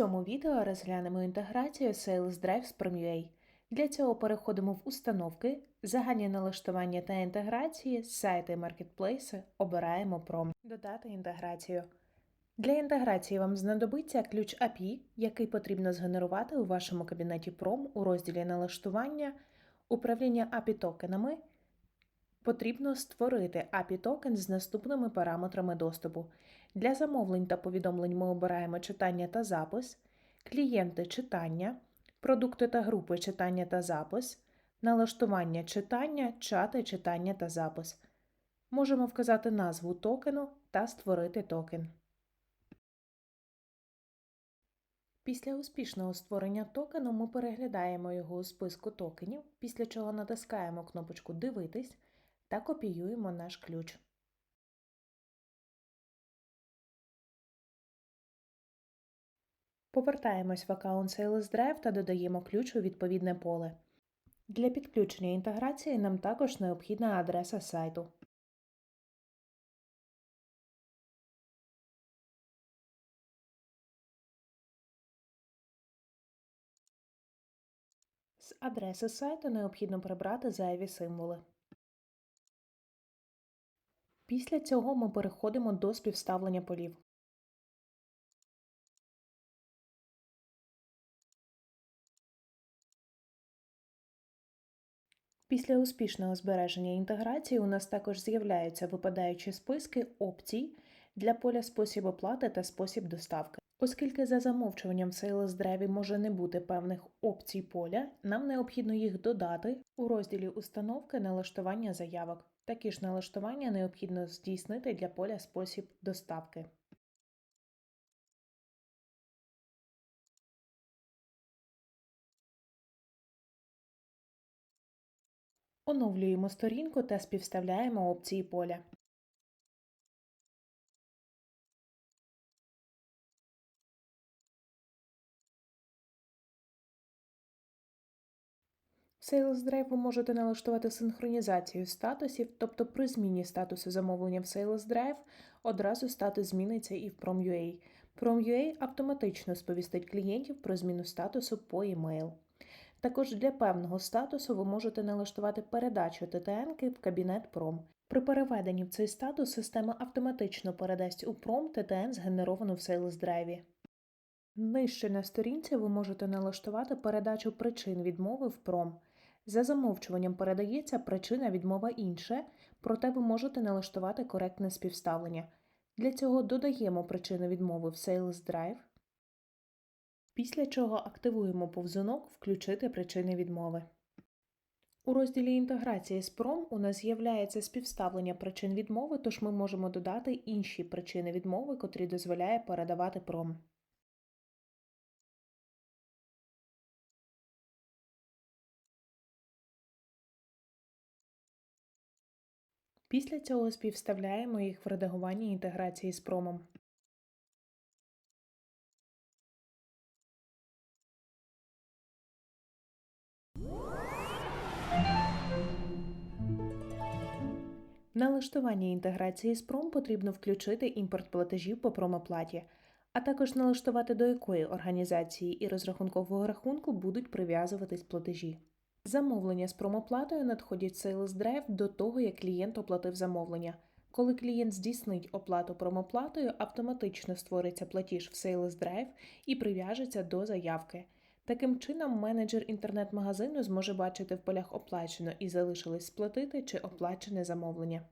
цьому відео розглянемо інтеграцію Sales Drive з Prom.ua. Для цього переходимо в установки, загальні налаштування та інтеграції, сайти маркетплейси, обираємо Prom. Додати інтеграцію. Для інтеграції вам знадобиться ключ API, який потрібно згенерувати у вашому кабінеті Prom у розділі налаштування, управління API токенами. Потрібно створити API токен з наступними параметрами доступу. Для замовлень та повідомлень ми обираємо читання та запис, клієнти читання, продукти та групи читання та запис, налаштування читання, чати читання та запис. Можемо вказати назву токену та створити токен. Після успішного створення токену ми переглядаємо його у списку токенів, після чого натискаємо кнопочку Дивитись та копіюємо наш ключ. Повертаємось в аккаунт Sales Drive та додаємо ключ у відповідне поле. Для підключення інтеграції нам також необхідна адреса сайту. З адреси сайту необхідно прибрати зайві символи. Після цього ми переходимо до співставлення полів. Після успішного збереження інтеграції у нас також з'являються випадаючі списки опцій для поля спосіб оплати та спосіб доставки. Оскільки за замовчуванням в Sales Drive може не бути певних опцій поля, нам необхідно їх додати у розділі установки налаштування заявок. Такі ж налаштування необхідно здійснити для поля спосіб доставки. Оновлюємо сторінку та співставляємо опції поля. Sales Drive ви можете налаштувати синхронізацію статусів, тобто при зміні статусу замовлення в Sales Drive одразу статус зміниться і в Prom.ua. Prom.ua автоматично сповістить клієнтів про зміну статусу по e-mail. Також для певного статусу ви можете налаштувати передачу ТТН в кабінет Prom. При переведенні в цей статус система автоматично передасть у Prom ТТН, згенеровану в Sales Drive. Нижче на сторінці ви можете налаштувати передачу причин відмови в Prom. За замовчуванням передається причина відмова інше, проте ви можете налаштувати коректне співставлення. Для цього додаємо причину відмови в Sales Drive, після чого активуємо повзунок Включити причини відмови. У розділі інтеграції з PROM у нас з'являється співставлення причин відмови, тож ми можемо додати інші причини відмови, котрі дозволяє передавати PROM. Після цього співставляємо їх в редагуванні інтеграції з промом. В налаштуванні інтеграції з пром потрібно включити імпорт платежів по промоплаті, а також налаштувати до якої організації і розрахункового рахунку будуть прив'язуватись платежі. Замовлення з промоплатою надходять Sales Drive до того, як клієнт оплатив замовлення. Коли клієнт здійснить оплату промоплатою, автоматично створиться платіж в Sales Drive і прив'яжеться до заявки. Таким чином, менеджер інтернет-магазину зможе бачити в полях оплачено і залишилось сплатити чи оплачене замовлення.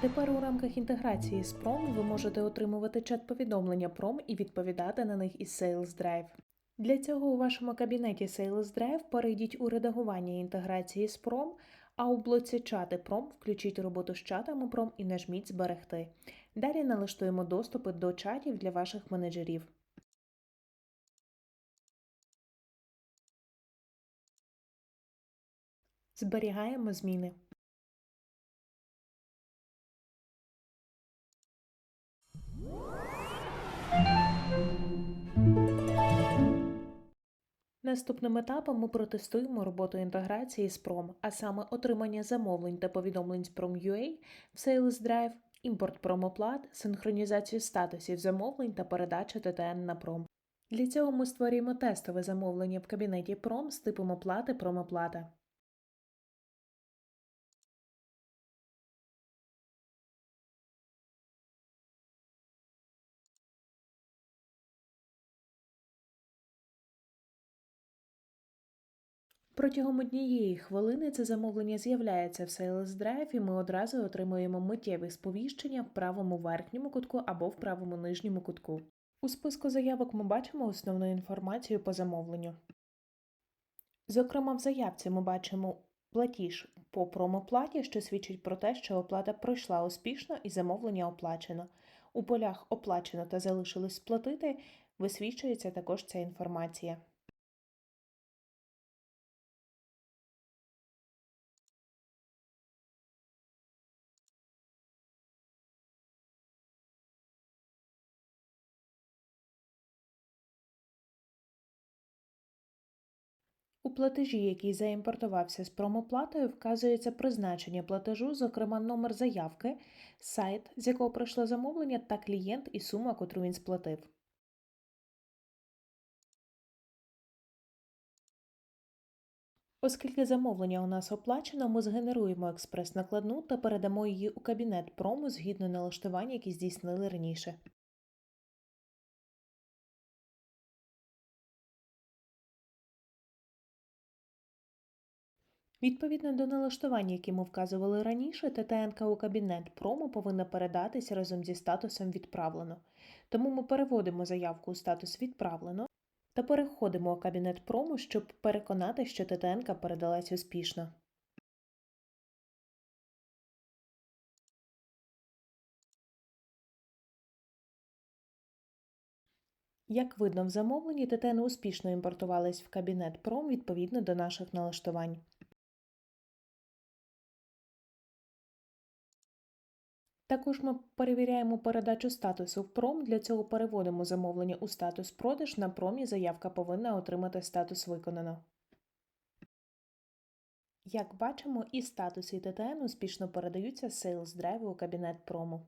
Тепер у рамках інтеграції з Prom ви можете отримувати чат-повідомлення Prom і відповідати на них із Sales Drive. Для цього у вашому кабінеті Sales Drive перейдіть у редагування інтеграції з Prom, а у блоці чати Prom включіть роботу з чатами Prom і нажміть Зберегти. Далі налаштуємо доступи до чатів для ваших менеджерів. Зберігаємо зміни. Наступним етапом ми протестуємо роботу інтеграції з Prom, а саме отримання замовлень та повідомлень з Prom.ua в Sales Drive імпорт промоплат, синхронізацію статусів замовлень та передачу ТТН на пром. Для цього ми створюємо тестове замовлення в кабінеті пром з типом оплати промоплата. Протягом однієї хвилини це замовлення з'являється в Sales Drive і ми одразу отримуємо миттєві сповіщення в правому верхньому кутку або в правому нижньому кутку. У списку заявок ми бачимо основну інформацію по замовленню. Зокрема, в заявці ми бачимо платіж по промоплаті, що свідчить про те, що оплата пройшла успішно і замовлення оплачено. У полях оплачено та залишилось сплатити висвічується також ця інформація. Платежі, який заімпортувався з промоплатою, вказується призначення платежу, зокрема номер заявки, сайт, з якого пройшло замовлення, та клієнт і сума, котру він сплатив. Оскільки замовлення у нас оплачено, ми згенеруємо експрес-накладну та передамо її у кабінет прому згідно налаштування, які здійснили раніше. Відповідно до налаштування, які ми вказували раніше, ТТНК у кабінет промо повинна передатись разом зі статусом відправлено. Тому ми переводимо заявку у статус відправлено та переходимо у кабінет промо, щоб переконати, що ТТНК передалась успішно. Як видно в замовленні, ТТН успішно імпортувались в кабінет пром відповідно до наших налаштувань. Також ми перевіряємо передачу статусу в пром. Для цього переводимо замовлення у статус продаж. На промі заявка повинна отримати статус виконано. Як бачимо, і статус і ТТН успішно передаються з Sales Drive у кабінет прому.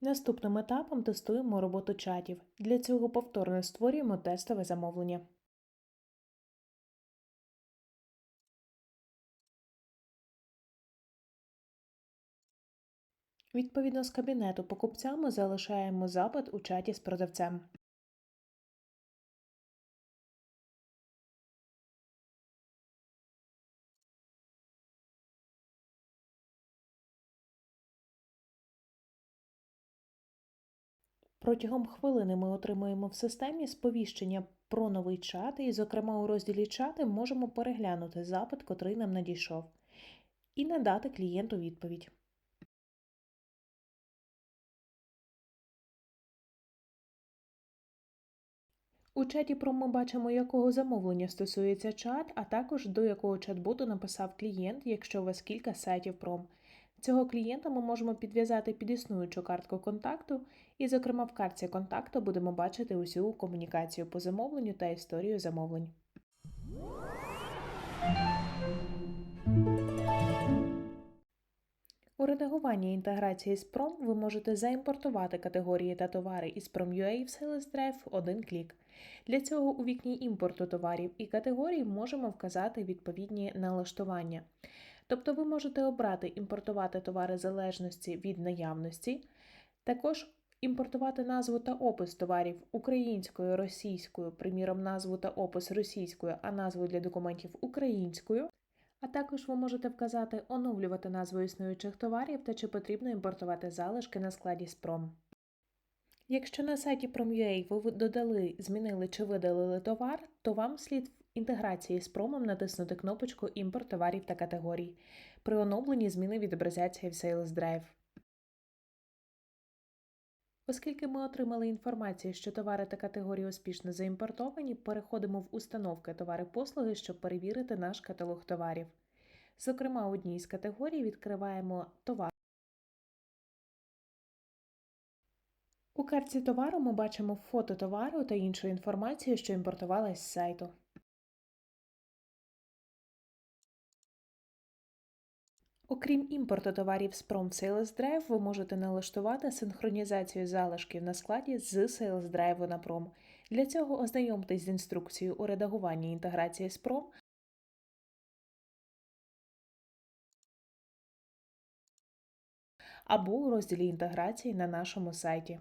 Наступним етапом тестуємо роботу чатів. Для цього повторно створюємо тестове замовлення. Відповідно з кабінету покупця ми залишаємо запит у чаті з продавцем. Протягом хвилини ми отримуємо в системі сповіщення про новий чат, і, зокрема, у розділі чати можемо переглянути запит, котрий нам надійшов, і надати клієнту відповідь. У чаті про ми бачимо, якого замовлення стосується чат, а також до якого чат-боту написав клієнт, якщо у вас кілька сайтів пром. Цього клієнта ми можемо підв'язати під існуючу картку контакту, і, зокрема, в картці контакту будемо бачити усю комунікацію по замовленню та історію замовлень. У редагуванні інтеграції з Prom ви можете заімпортувати категорії та товари із Prom.ua в Sales Drive в один клік. Для цього у вікні імпорту товарів і категорій можемо вказати відповідні налаштування. Тобто ви можете обрати імпортувати товари залежності від наявності, також імпортувати назву та опис товарів українською, російською, приміром, назву та опис російською, а назву для документів українською. А також ви можете вказати оновлювати назву існуючих товарів та чи потрібно імпортувати залишки на складі Спром. Якщо на сайті Prom.ua ви додали, змінили чи видалили товар, то вам слід в інтеграції з промом натиснути кнопочку Імпорт товарів та категорій. При оновленні зміни відобразяться і в Sales Drive. Оскільки ми отримали інформацію, що товари та категорії успішно заімпортовані, переходимо в установки товари-послуги, щоб перевірити наш каталог товарів. Зокрема, у одній з категорій відкриваємо товар. У картці товару ми бачимо фото товару та іншу інформацію, що імпортувалась з сайту. Окрім імпорту товарів з Sales Drive, ви можете налаштувати синхронізацію залишків на складі з Sales Drive на Prom. Для цього ознайомтесь з інструкцією у редагуванні інтеграції з Prom або у розділі інтеграції на нашому сайті.